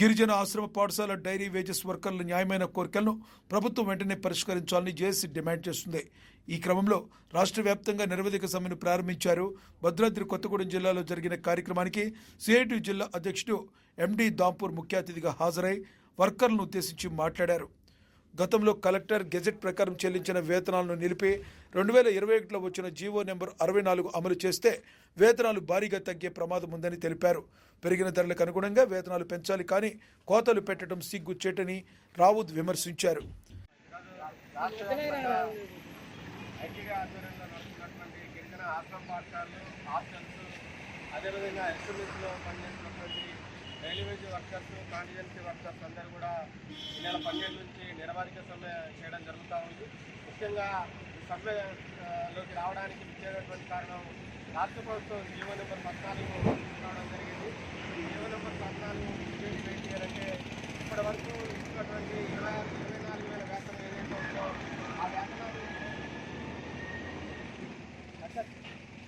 గిరిజన ఆశ్రమ పాఠశాల డైరీ వేజెస్ వర్కర్ల న్యాయమైన కోరికలను ప్రభుత్వం వెంటనే పరిష్కరించాలని జేఏసీ డిమాండ్ చేస్తుంది. ఈ క్రమంలో రాష్ట్ర వ్యాప్తంగా నిరవధిక సమ్మెను ప్రారంభించారు. భద్రాద్రి కొత్తగూడెం జిల్లాలో జరిగిన కార్యక్రమానికి సిఐటి జిల్లా అధ్యక్షుడు ఎండి దాంపూర్ ముఖ్య అతిథిగా హాజరై వర్కర్లను ఉద్దేశించి మాట్లాడారు. గతంలో కలెక్టర్ గెజెట్ ప్రకారం చెల్లించిన వేతనాలను నిలిపి రెండు వేల ఇరవై ఒకటిలో వచ్చిన జీవో నెంబర్ అరవై నాలుగు అమలు చేస్తే వేతనాలు భారీగా తగ్గే ప్రమాదం ఉందని తెలిపారు. పెరిగిన ధరలకు అనుగుణంగా వేతనాలు పెంచాలి కానీ కోతలు పెట్టడం సిగ్గుచేటని రావుద్ విమర్శించారు. అదేవిధంగా ఎస్ఎంఎస్లో రైల్వేజ్ వర్కర్స్ కాంటిజెన్సీ వర్కర్స్ అందరూ కూడా ఈ నెల పన్నెండు నుంచి నిరవధిక సమ్మె చేయడం జరుగుతూ ఉంది. ముఖ్యంగా సమ్మెలోకి లోకి రావడానికి ముఖ్యమైనటువంటి కారణం రాష్ట్ర ప్రభుత్వం జీవో నెంబర్ పద్నాలుగు రావడం జరిగింది. జీవో నెంబర్ పద్నాలుగు ఏంటి అంటే ఇప్పటి వరకు ఇచ్చినటువంటి ఇరవై ఆరు ఇరవై